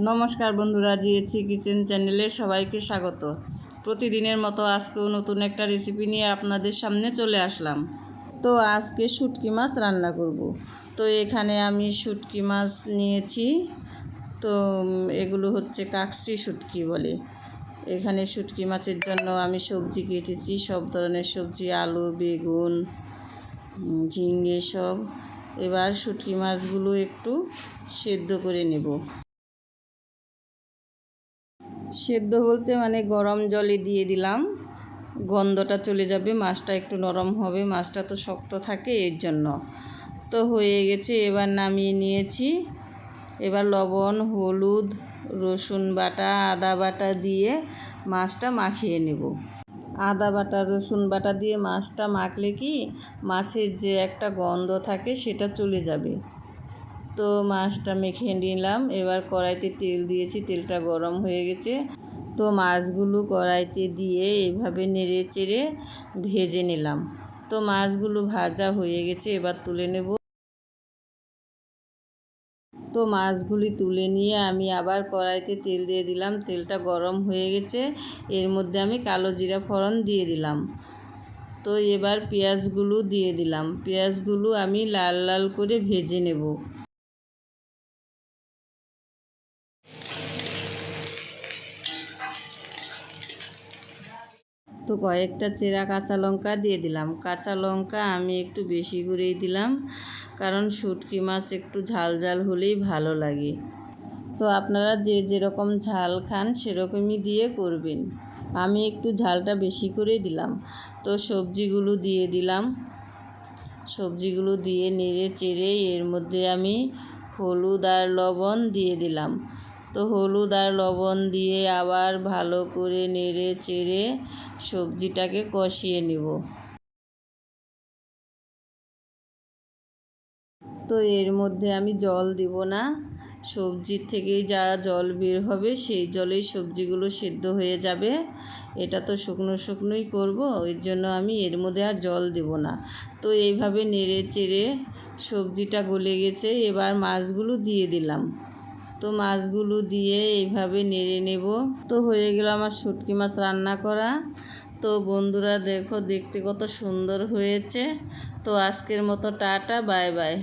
নমস্কার বন্ধুরা জিএচি কিচেন চ্যানেলে সবাইকে স্বাগত। প্রতিদিনের মতো আজকেও নতুন একটা রেসিপি নিয়ে আপনাদের সামনে চলে আসলাম। তো আজকে শুটকি মাছ রান্না করব। তো এখানে আমি শুটকি মাছ নিয়েছি। তো এগুলো হচ্ছে কাকসি শুটকি বলে। এখানে শুটকি মাছের জন্য আমি সবজি কেটেছি, সব ধরনের সবজি, আলু, বেগুন ঝিঙে সব। এবার শুটকি মাছগুলো একটু সেদ্ধ করে নেব। সেদ্ধ বলতে মানে গরম জলে দিয়ে দিলাম। গন্ধটা চলে যাবে, মাছটা একটু নরম হবে, মাছটা তো শক্ত থাকে এর জন্য। তো হয়ে গেছে, এবার নামিয়ে নিয়েছি। এবার লবণ, হলুদ, রসুন বাটা, আদা বাটা দিয়ে মাছটা মাখিয়ে নেব। আদা বাটা, রসুন বাটা দিয়ে মাছটা মাখলে কি মাছের যে একটা গন্ধ থাকে সেটা চলে যাবে। তো মাছটা মেখে নিলাম। এবার কড়াইতে তেল দিয়েছি, তেলটা গরম হয়ে গেছে। তো মাছগুলো কড়াইতে দিয়ে এভাবে নেড়ে চেড়ে ভেজে নিলাম। তো মাছগুলো ভাজা হয়ে গেছে, এবার তুলে নেব। তো মাছগুলি তুলে নিয়ে আমি আবার কড়াইতে তেল দিয়ে দিলাম। তেলটা গরম হয়ে গেছে, এর মধ্যে আমি কালো জিরা ফোড়ন দিয়ে দিলাম। তো এবার পেঁয়াজগুলো দিয়ে দিলাম। পেঁয়াজগুলো আমি লাল লাল করে ভেজে নেব। তো কয়েকটা চেরা কাঁচা লঙ্কা দিয়ে দিলাম। কাঁচা লঙ্কা আমি একটু বেশি করেই দিলাম, কারণ শুটকি মাছ একটু ঝাল ঝাল হলেই ভালো লাগে। তো আপনারা যে যেরকম ঝাল খান সেরকমই দিয়ে করবেন। আমি একটু ঝালটা বেশি করেই দিলাম। তো সবজিগুলো দিয়ে দিলাম। সবজিগুলো দিয়ে নেড়ে চেড়ে এর মধ্যে আমি হলুদ আর লবণ দিয়ে দিলাম। তো হলুদ আর লবণ দিয়ে আবার ভালো করে নেড়ে চেড়ে সবজিটাকে কষিয়ে নেব। তো এর মধ্যে আমি জল দিব না। সবজির থেকেই যা জল বের হবে সেই জলেই সবজিগুলো সেদ্ধ হয়ে যাবে। এটা তো শুকনো শুকনোই করব ওই জন্য আমি এর মধ্যে আর জল দেব না। তো এইভাবে নেড়ে চেড়ে সবজিটা গলে গেছে, এবার মাছগুলো দিয়ে দিলাম। তো মাছগুলো দিয়ে এইভাবে নেড়ে নেব। তো হয়ে গেল আমার শুটকি মাছ রান্না করা। তো বন্ধুরা দেখো, দেখতে কত সুন্দর হয়েছে। তো আজকের মতো টাটা, বাই বাই।